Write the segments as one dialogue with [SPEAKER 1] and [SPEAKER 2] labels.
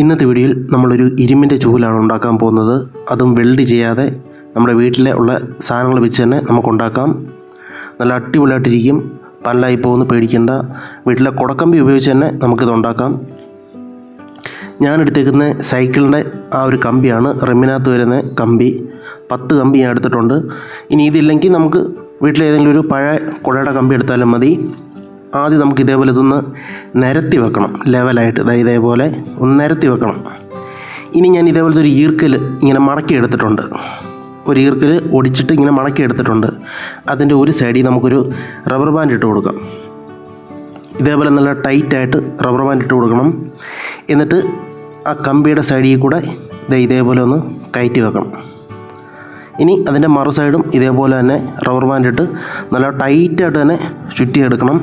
[SPEAKER 1] ഇന്നത്തെ വീഡിയോയിൽ നമ്മളൊരു ഇരുമ്പിന്റെ ചൂലാണ് ഉണ്ടാക്കാൻ പോകുന്നത്. അതും വെൽഡ് ചെയ്യാതെ നമ്മുടെ വീട്ടിലെ ഉള്ള സാധനങ്ങൾ വെച്ച് തന്നെ നമുക്ക് ഉണ്ടാക്കാം നല്ല അടിപൊളിയായിട്ടിരിക്കും. പല്ലായി പോകുന്ന പേടിക്കേണ്ട. വീട്ടിലെ കുടക്കമ്പി ഉപയോഗിച്ച് തന്നെ നമുക്കിത് ഉണ്ടാക്കാം. ഞാൻ എടുത്തേക്കുന്ന സൈക്കിളിന്റെ ആ ഒരു കമ്പിയാണ് റെമ്മിനകത്ത് വരുന്ന കമ്പി. പത്ത് കമ്പി ഞാൻ എടുത്തിട്ടുണ്ട്. ഇനി ഇതില്ലെങ്കിൽ നമുക്ക് വീട്ടിലേതെങ്കിലും ഒരു പഴയ കുടയുടെ കമ്പി എടുത്താലും മതി. ആദ്യം നമുക്ക് ഇതേപോലെ ഇതൊന്ന് നിരത്തി വെക്കണം ലെവലായിട്ട് ഇതാ ഇതേപോലെ ഒന്ന് നിരത്തി വെക്കണം. ഇനി ഞാൻ ഇതേപോലത്തെ ഒരു ഈർക്കൽ ഇങ്ങനെ മടക്കി എടുത്തിട്ടുണ്ട്. ഒരു ഈർക്കൽ ഒടിച്ചിട്ട് ഇങ്ങനെ മടക്കി എടുത്തിട്ടുണ്ട്. അതിന്റെ ഒരു സൈഡിൽ നമുക്കൊരു റബ്ബർ ബാൻഡ് ഇട്ട് കൊടുക്കാം. ഇതേപോലെ നല്ല ടൈറ്റായിട്ട് റബ്ബർ ബാൻഡ് ഇട്ട് കൊടുക്കണം. എന്നിട്ട് ആ കമ്പിയുടെ സൈഡിൽ കൂടെ ഇത് ഇതേപോലെ ഒന്ന് കയറ്റി വെക്കണം. ഇനി അതിന്റെ മറു സൈഡും ഇതേപോലെ തന്നെ റബ്ബർ ബാൻഡ് ഇട്ട് നല്ല ടൈറ്റായിട്ട് തന്നെ ചുറ്റിയെടുക്കണം.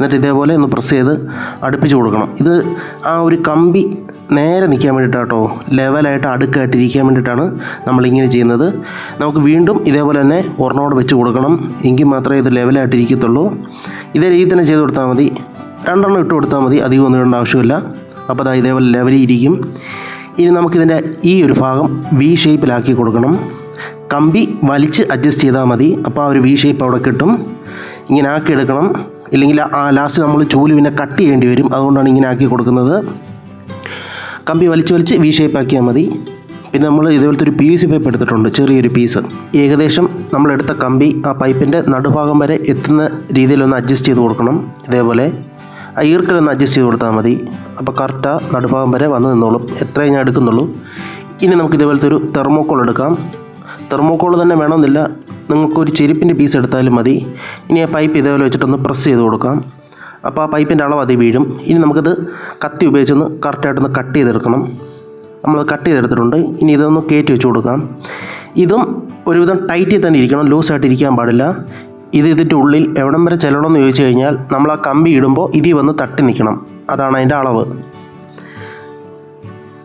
[SPEAKER 1] എന്നിട്ട് ഇതേപോലെ ഒന്ന് പ്രസ് ചെയ്ത് അടുപ്പിച്ച് കൊടുക്കണം. ഇത് ആ ഒരു കമ്പി നേരെ നിൽക്കാൻ വേണ്ടിയിട്ടാട്ടോ ലെവലായിട്ട് അടുക്കായിട്ട് ഇരിക്കാൻ വേണ്ടിയിട്ടാണ് നമ്മളിങ്ങനെ ചെയ്യുന്നത്. നമുക്ക് വീണ്ടും ഇതേപോലെ തന്നെ ഒരെണ്ണോട് വെച്ച് കൊടുക്കണം. എങ്കിൽ മാത്രമേ ഇത് ലെവലായിട്ട് ഇരിക്കത്തുള്ളൂ. ഇതേ രീതിയിൽ തന്നെ ചെയ്ത് കൊടുത്താൽ മതി. രണ്ടെണ്ണം ഇട്ട് കൊടുത്താൽ മതി. അധികം ഒന്നും ഇടേണ്ട ആവശ്യമില്ല. അപ്പോൾ അതാ ഇതേപോലെ ലെവലിൽ ഇരിക്കും. ഇനി നമുക്കിതിന്റെ ഈ ഒരു ഭാഗം വി ഷേപ്പിലാക്കി കൊടുക്കണം. കമ്പി വലിച്ച് അഡ്ജസ്റ്റ് ചെയ്താൽ മതി. അപ്പോൾ ആ ഒരു വി ഷേപ്പ് അവിടെ കിട്ടും. ഇങ്ങനെ ആക്കി എടുക്കണം. ഇല്ലെങ്കിൽ ലാസ്റ്റ് നമ്മൾ ചൂൽ പിന്നെ കട്ട് ചെയ്യേണ്ടി വരും. അതുകൊണ്ടാണ് ഇങ്ങനെ ആക്കി കൊടുക്കുന്നത്. കമ്പി വലിച്ച് വലിച്ച് വി ഷേപ്പ് ആക്കിയാൽ മതി. പിന്നെ നമ്മൾ ഇതുപോലത്തെ ഒരു പി സി പൈപ്പ് എടുത്തിട്ടുണ്ട്. ചെറിയൊരു പീസ് ഏകദേശം നമ്മളെടുത്ത കമ്പി ആ പൈപ്പിന്റെ നടുഭാഗം വരെ എത്തുന്ന രീതിയിലൊന്ന് അഡ്ജസ്റ്റ് ചെയ്ത് കൊടുക്കണം. ഇതേപോലെ ആ ഈർക്കലൊന്ന് അഡ്ജസ്റ്റ് ചെയ്ത് കൊടുത്താൽ മതി. അപ്പോൾ കറക്റ്റ് നടുഭാഗം വരെ വന്ന് നിന്നോളും. എത്രയും ഞാൻ എടുക്കുന്നുള്ളൂ. ഇനി നമുക്ക് ഇതേപോലത്തെ ഒരു തെർമോക്കോൾ എടുക്കാം. തെർമോക്കോൾ തന്നെ വേണമെന്നില്ല. നിങ്ങൾക്കൊരു ചെരുപ്പിന്റെ പീസ് എടുത്താലും മതി. ഇനി ആ പൈപ്പ് ഇതേപോലെ വെച്ചിട്ടൊന്ന് പ്രസ് ചെയ്ത് കൊടുക്കാം. അപ്പോൾ ആ പൈപ്പിന്റെ അളവ് അതിൽ വീഴും. ഇനി നമുക്കിത് കത്തി ഉപയോഗിച്ചൊന്ന് കറക്റ്റായിട്ടൊന്ന് കട്ട് ചെയ്തെടുക്കണം. നമ്മൾ കട്ട് ചെയ്തെടുത്തിട്ടുണ്ട്. ഇനി ഇതൊന്ന് കയറ്റി വെച്ച് കൊടുക്കാം. ഇതും ഒരുവിധം ടൈറ്റിൽ തന്നെ ഇരിക്കണം. ലൂസായിട്ട് ഇരിക്കാൻ പാടില്ല. ഇത് ഇതിന്റെ ഉള്ളിൽ എവിടം വരെ ചെല്ലണമെന്ന് ചോദിച്ചു കഴിഞ്ഞാൽ നമ്മൾ ആ കമ്പി ഇടുമ്പോൾ ഇതിൽ വന്ന് തട്ടി നിൽക്കണം. അതാണ് അതിന്റെ അളവ്.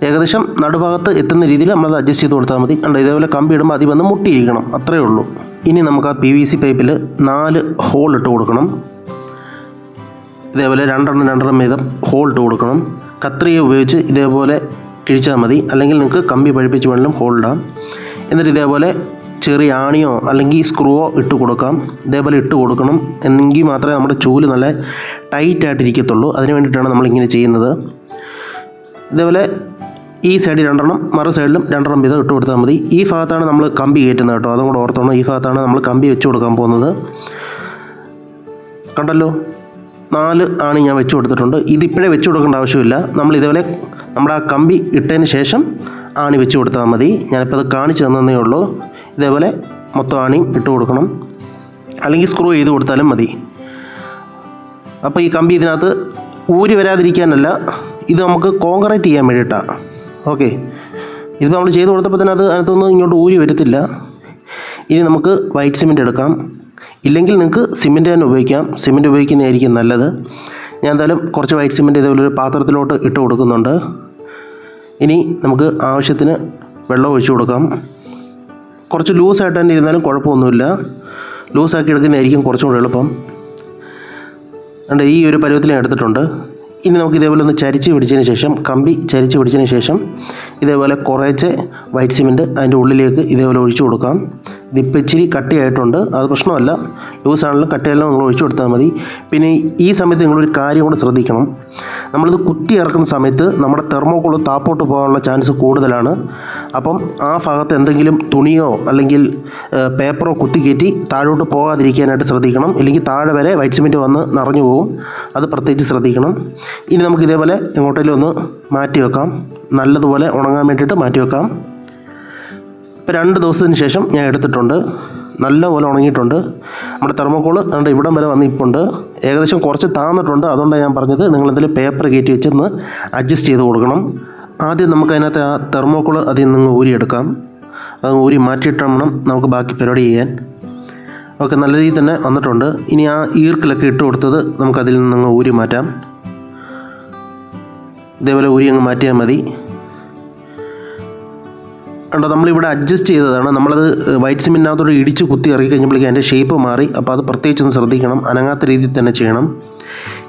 [SPEAKER 1] ഏകദേശം നടുഭാഗത്ത് എത്തുന്ന രീതിയിൽ നമ്മളത് അഡ്ജസ്റ്റ് ചെയ്ത് കൊടുത്താൽ മതി. കണ്ടോ ഇതേപോലെ കമ്പി ഇടുമ്പോൾ അതിൽ വന്ന് മുട്ടിയിരിക്കണം. അത്രയേ ഉള്ളൂ. ഇനി നമുക്ക് ആ പി വി സി പൈപ്പിൽ നാല് ഹോൾ ഇട്ട് കൊടുക്കണം. ഇതേപോലെ രണ്ടെണ്ണം രണ്ടെണ്ണം വീതം ഹോൾ ഇട്ട് കൊടുക്കണം. കത്രിക ഉപയോഗിച്ച് ഇതേപോലെ കിഴിച്ചാൽ മതി. അല്ലെങ്കിൽ നിങ്ങൾക്ക് കമ്പി പഴിപ്പിച്ച് വേണമെങ്കിലും ഹോൾ ഇടാം. എന്നിട്ട് ഇതേപോലെ ചെറിയ ആണിയോ അല്ലെങ്കിൽ സ്ക്രൂവോ ഇട്ട് കൊടുക്കാം. ഇതേപോലെ ഇട്ട് കൊടുക്കണം. എന്നെങ്കിൽ മാത്രമേ നമ്മുടെ ചൂൽ നല്ല ടൈറ്റായിട്ടിരിക്കത്തുള്ളൂ അതിന് വേണ്ടിയിട്ടാണ് നമ്മളിങ്ങനെ ചെയ്യുന്നത്. ഇതേപോലെ ഈ സൈഡിൽ രണ്ടെണ്ണം മറു സൈഡിലും രണ്ടെണ്ണം വീതം ഇട്ട് കൊടുത്താൽ മതി. ഈ ഭാഗത്താണ് നമ്മൾ കമ്പി കയറ്റുന്നത് കേട്ടോ. അതും കൂടെ ഓർത്തോണം. ഈ ഭാഗത്താണ് നമ്മൾ കമ്പി വെച്ച് കൊടുക്കാൻ പോകുന്നത്. കണ്ടല്ലോ? നാല് ആണ് ഞാൻ വെച്ച് കൊടുത്തിട്ടുണ്ട്. ഇതിപ്പോഴേ വെച്ച് കൊടുക്കേണ്ട ആവശ്യമില്ല. നമ്മൾ ഇതേപോലെ നമ്മുടെ ആ കമ്പി ഇട്ടതിന് ശേഷം ആണി വെച്ച് കൊടുത്താൽ മതി. ഞാനിപ്പോൾ അത് കാണിച്ചു തന്നതേ ഉള്ളൂ. ഇതേപോലെ മൊത്തം ആണിയും ഇട്ട് കൊടുക്കണം. അല്ലെങ്കിൽ സ്ക്രൂ ചെയ്ത് കൊടുത്താലും മതി. അപ്പോൾ ഈ കമ്പി ഇതിനകത്ത് ഊരി വരാതിരിക്കാനല്ല ഇത് നമുക്ക് കോൺക്രീറ്റ് ചെയ്യാൻ വേണ്ടിയിട്ടാണ്. ഓക്കെ. ഇത് നമ്മൾ ചെയ്ത് കൊടുത്തപ്പോൾ തന്നെ അത് അതിനകത്തൊന്നും ഇങ്ങോട്ട് ഊരി വരത്തില്ല. ഇനി നമുക്ക് വൈറ്റ് സിമെന്റ് എടുക്കാം. ഇല്ലെങ്കിൽ നിങ്ങൾക്ക് സിമെന്റ് തന്നെ ഉപയോഗിക്കാം. സിമെന്റ് ഉപയോഗിക്കുന്നതായിരിക്കും നല്ലത്. ഞാൻ എന്തായാലും കുറച്ച് വൈറ്റ് സിമെന്റ് ഇതേപോലെ ഒരു പാത്രത്തിലോട്ട് ഇട്ട് കൊടുക്കുന്നുണ്ട്. ഇനി നമുക്ക് ആവശ്യത്തിന് വെള്ളം ഒഴിച്ചു കൊടുക്കാം. കുറച്ച് ലൂസായിട്ട് തന്നെ ഇരുന്നാലും കുഴപ്പമൊന്നുമില്ല. ലൂസാക്കി എടുക്കുന്നതായിരിക്കും കുറച്ചും കൂടെ എളുപ്പം. അതുകൊണ്ട് ഈ ഒരു പരുവത്തിൽ ഞാൻ എടുത്തിട്ടുണ്ട്. ഇനി നമുക്ക് ഇതേപോലെ ഒന്ന് ചരിച്ച് പിടിച്ചതിന് ശേഷം കമ്പി ചരിച്ച് പിടിച്ചതിന് ശേഷം ഇതേപോലെ കുറേച്ച് വൈറ്റ് സിമെന്റ് അതിന്റെ ഉള്ളിലേക്ക് ഇതേപോലെ ഒഴിച്ചു കൊടുക്കാം. ഇതിപ്പോൾ ഇച്ചിരി കട്ടിയായിട്ടുണ്ട്. അത് പ്രശ്നമല്ല. ലൂസ് ആണെങ്കിലും കട്ടിയെല്ലാം നിങ്ങൾ ഒഴിച്ചു കൊടുത്താൽ മതി. പിന്നെ ഈ സമയത്ത് നിങ്ങളൊരു കാര്യം കൂടെ ശ്രദ്ധിക്കണം. നമ്മളിത് കുത്തി ഇറക്കുന്ന സമയത്ത് നമ്മുടെ തെർമോക്കോൾ താപ്പോട്ട് പോകാനുള്ള ചാൻസ് കൂടുതലാണ്. അപ്പം ആ ഭാഗത്ത് എന്തെങ്കിലും തുണിയോ അല്ലെങ്കിൽ പേപ്പറോ കുത്തി കയറ്റി താഴോട്ട് പോകാതിരിക്കാനായിട്ട് ശ്രദ്ധിക്കണം. ഇല്ലെങ്കിൽ താഴെ വരെ വൈറ്റ് സിമെന്റ് വന്ന് നിറഞ്ഞു പോകും. അത് പ്രത്യേകിച്ച് ശ്രദ്ധിക്കണം. ഇനി നമുക്ക് ഇതേപോലെ എങ്ങോട്ടേലും ഒന്ന് മാറ്റി വെക്കാം. നല്ലതുപോലെ ഉണങ്ങാൻ വേണ്ടിയിട്ട് മാറ്റി വെക്കാം. ഇപ്പോൾ രണ്ട് ദിവസത്തിന് ശേഷം ഞാൻ എടുത്തിട്ടുണ്ട്. നല്ലപോലെ ഉണങ്ങിയിട്ടുണ്ട്. നമ്മുടെ തെർമോക്കോൾ അതുകൊണ്ട് ഇവിടം വരെ വന്നിപ്പുണ്ട്. ഏകദേശം കുറച്ച് താന്നിട്ടുണ്ട്. അതുകൊണ്ടാണ് ഞാൻ പറഞ്ഞത് എന്തെങ്കിലും പേപ്പർ കയറ്റി വെച്ചൊന്ന് അഡ്ജസ്റ്റ് ചെയ്ത് കൊടുക്കണം. ആദ്യം നമുക്ക് അതിനകത്ത് ആ തെർമോക്കോൾ അതിൽ നിന്ന് ഊരിയെടുക്കാം. അത് ഊരി മാറ്റിയിട്ടാവണം നമുക്ക് ബാക്കി പരിപാടി ചെയ്യാൻ. ഓക്കെ നല്ല രീതിയിൽ തന്നെ വന്നിട്ടുണ്ട്. ഇനി ആ ഈർക്കിലൊക്കെ ഇട്ട് കൊടുത്തത് നമുക്കതിൽ നിന്ന് ഊരി മാറ്റാം. ഇതേപോലെ ഊരി അങ്ങ് മാറ്റിയാൽ മതി. കണ്ടോ നമ്മളിവിടെ അഡ്ജസ്റ്റ് ചെയ്തതാണ്. നമ്മളത് വൈറ്റ് സിമെന്റിനകത്തോട് ഇടിച്ച് കുത്തി ഇറക്കി കഴിഞ്ഞപ്പോഴേക്കും അതിന്റെ ഷേപ്പ് മാറി. അപ്പോൾ അത് പ്രത്യേകിച്ചൊന്ന് ശ്രദ്ധിക്കണം. അനങ്ങാത്ത രീതിയിൽ തന്നെ ചെയ്യണം.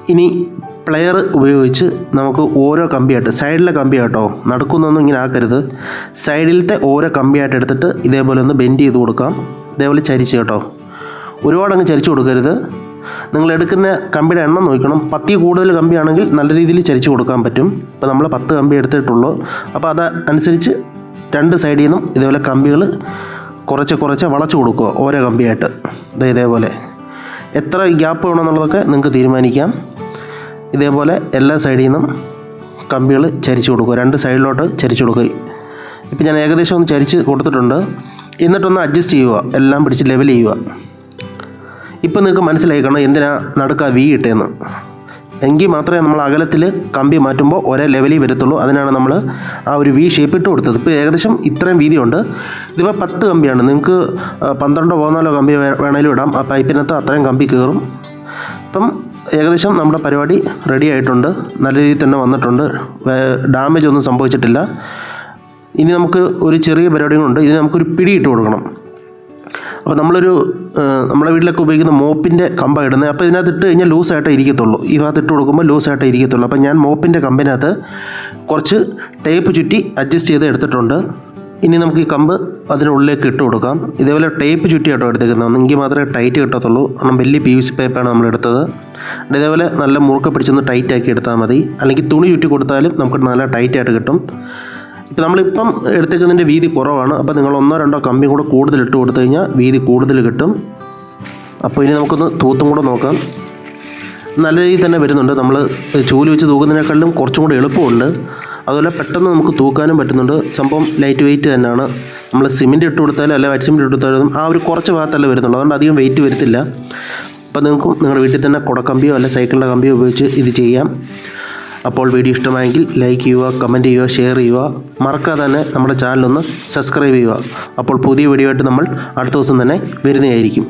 [SPEAKER 1] ഇനി പ്ലെയർ ഉപയോഗിച്ച് നമുക്ക് ഓരോ കമ്പിയായിട്ട് സൈഡിലെ കമ്പി നടക്കുന്നൊന്നും നടുക്കുന്നൊന്നും ഇങ്ങനെ ആക്കരുത്. സൈഡിലത്തെ ഓരോ കമ്പിയായിട്ട് എടുത്തിട്ട് ഇതേപോലെ ഒന്ന് ബെൻഡ് ചെയ്ത് കൊടുക്കാം. ഇതേപോലെ ചരിച്ച് കേട്ടോ. ഒരുപാട് അങ്ങ് ചരിച്ച് കൊടുക്കരുത്. നിങ്ങൾ എടുക്കുന്ന കമ്പിയുടെ എണ്ണം നോക്കണം. പത്തി കൂടുതൽ കമ്പിയാണെങ്കിൽ നല്ല രീതിയിൽ ചരിച്ച് കൊടുക്കാൻ പറ്റും. ഇപ്പോൾ നമ്മൾ പത്ത് കമ്പി എടുത്തിട്ടുള്ളൂ. അപ്പോൾ അത് അനുസരിച്ച് രണ്ട് സൈഡിൽ നിന്നും ഇതേപോലെ കമ്പികൾ കുറച്ച് കുറച്ച് വളച്ചു കൊടുക്കുക ഓരോ കമ്പിയായിട്ട്. ദേ ഇതേപോലെ. എത്ര ഗ്യാപ്പ് വേണമെന്നുള്ളതൊക്കെ നിങ്ങൾക്ക് തീരുമാനിക്കാം. ഇതേപോലെ എല്ലാ സൈഡിൽ നിന്നും കമ്പികൾ ചരിച്ചു കൊടുക്കുക. രണ്ട് സൈഡിലോട്ട് ചരിച്ചു കൊടുക്കുക. ഇപ്പം ഞാൻ ഏകദേശം ഒന്ന് ചരിച്ച് കൊടുത്തിട്ടുണ്ട്. എന്നിട്ടൊന്ന് അഡ്ജസ്റ്റ് ചെയ്യുക. എല്ലാം പിടിച്ച് ലെവൽ ചെയ്യുക. ഇപ്പം നിങ്ങൾക്ക് മനസ്സിലായി കാണണം എന്തിനാ നടുക്ക വി ഇട്ടേന്ന്. എങ്കിൽ മാത്രമേ നമ്മൾ അകലത്തിൽ കമ്പി മാറ്റുമ്പോൾ ഒരേ ലെവലിൽ വരത്തുള്ളൂ. അതിനാണ് നമ്മൾ ആ ഒരു വി ഷേപ്പ് ഇട്ട് കൊടുത്തത്. ഇപ്പോൾ ഏകദേശം ഇത്രയും വീതിയുണ്ട്. ഇതിപ്പോൾ പത്ത് കമ്പിയാണ്. നിങ്ങൾക്ക് പന്ത്രണ്ടോ പതിനാലോ കമ്പി വേണമെങ്കിലും ഇടാം. ആ പൈപ്പിനകത്ത് അത്രയും കമ്പി കയറും. ഇപ്പം ഏകദേശം നമ്മുടെ പരിപാടി റെഡി ആയിട്ടുണ്ട്. നല്ല രീതിയിൽ തന്നെ വന്നിട്ടുണ്ട്. ഡാമേജ് ഒന്നും സംഭവിച്ചിട്ടില്ല. ഇനി നമുക്ക് ഒരു ചെറിയ പരിപാടികളുണ്ട്. ഇതിന് നമുക്കൊരു പിടി ഇട്ട് കൊടുക്കണം. അപ്പോൾ നമ്മളൊരു നമ്മുടെ വീട്ടിലൊക്കെ ഉപയോഗിക്കുന്ന മോപ്പിന്റെ കമ്പ ഇടുന്നത് അപ്പോൾ ഇതിനകത്ത് ഇട്ട് കഴിഞ്ഞാൽ ലൂസായിട്ടേ ഇരിക്കത്തുള്ളൂ. ഈ ഭാഗത്ത് ഇട്ട് കൊടുക്കുമ്പോൾ ലൂസായിട്ടേ ഇരിക്കത്തുള്ളൂ. അപ്പോൾ ഞാൻ മോപ്പിന്റെ കമ്പിനകത്ത് കുറച്ച് ടേപ്പ് ചുറ്റി അഡ്ജസ്റ്റ് ചെയ്ത് എടുത്തിട്ടുണ്ട്. ഇനി നമുക്ക് ഈ കമ്പ് അതിനുള്ളിലേക്ക് ഇട്ട് കൊടുക്കാം. ഇതേപോലെ ടേപ്പ് ചുറ്റി കേട്ടോ എടുത്തേക്കുന്നത്. എങ്കിൽ മാത്രമേ ടൈറ്റ് കിട്ടത്തുള്ളൂ. കാരണം വലിയ പി വി സി പൈപ്പാണ് നമ്മൾ എടുത്തത്. ഇതേപോലെ നല്ല മുറുക്ക പിടിച്ചൊന്ന് ടൈറ്റാക്കി എടുത്താൽ മതി. അല്ലെങ്കിൽ തുണി ചുറ്റി കൊടുത്താലും നമുക്ക് നല്ല ടൈറ്റായിട്ട് കിട്ടും. ഇപ്പം നമ്മളിപ്പം എടുത്തേക്കുന്നതിന്റെ വീതി കുറവാണ്. അപ്പോൾ നിങ്ങൾ ഒന്നോ രണ്ടോ കമ്പി കൂടെ കൂടുതൽ ഇട്ട് കൊടുത്തു കഴിഞ്ഞാൽ വീതി കൂടുതൽ കിട്ടും. അപ്പോൾ ഇനി നമുക്കൊന്ന് തൂത്തും കൂടെ നോക്കാം. നല്ല രീതിയിൽ തന്നെ വരുന്നുണ്ട്. നമ്മൾ ചൂൽ വെച്ച് തൂക്കുന്നതിനേക്കാളും കുറച്ചും കൂടെ എളുപ്പമുണ്ട്. അതുപോലെ പെട്ടെന്ന് നമുക്ക് തൂക്കാനും പറ്റുന്നുണ്ട്. സംഭവം ലൈറ്റ് വെയിറ്റ് തന്നെയാണ്. നമ്മൾ സിമെന്റ് ഇട്ട് കൊടുത്താലും അല്ല വൈറ്റ് സിമെന്റ് ഇട്ട് കൊടുത്താലും ആ ഒരു കുറച്ച് ഭാഗത്തല്ല വരുന്നുള്ളൂ. അതുകൊണ്ട് അധികം വെയിറ്റ് വരത്തില്ല. അപ്പോൾ നിങ്ങൾക്കും നിങ്ങളുടെ വീട്ടിൽ തന്നെ കുടക്കമ്പിയോ അല്ല സൈക്കിളിന്റെ കമ്പിയോ ഉപയോഗിച്ച് ഇത് ചെയ്യാം. അപ്പോൾ വീഡിയോ ഇഷ്ടമായെങ്കിൽ ലൈക്ക് ചെയ്യുക കമന്റ് ചെയ്യുക ഷെയർ ചെയ്യുക. മറക്കാതെ തന്നെ നമ്മുടെ ചാനലൊന്ന് സബ്സ്ക്രൈബ് ചെയ്യുക. അപ്പോൾ പുതിയ വീഡിയോ ആയിട്ട് നമ്മൾ അടുത്ത ദിവസം തന്നെ വരുന്നതായിരിക്കും.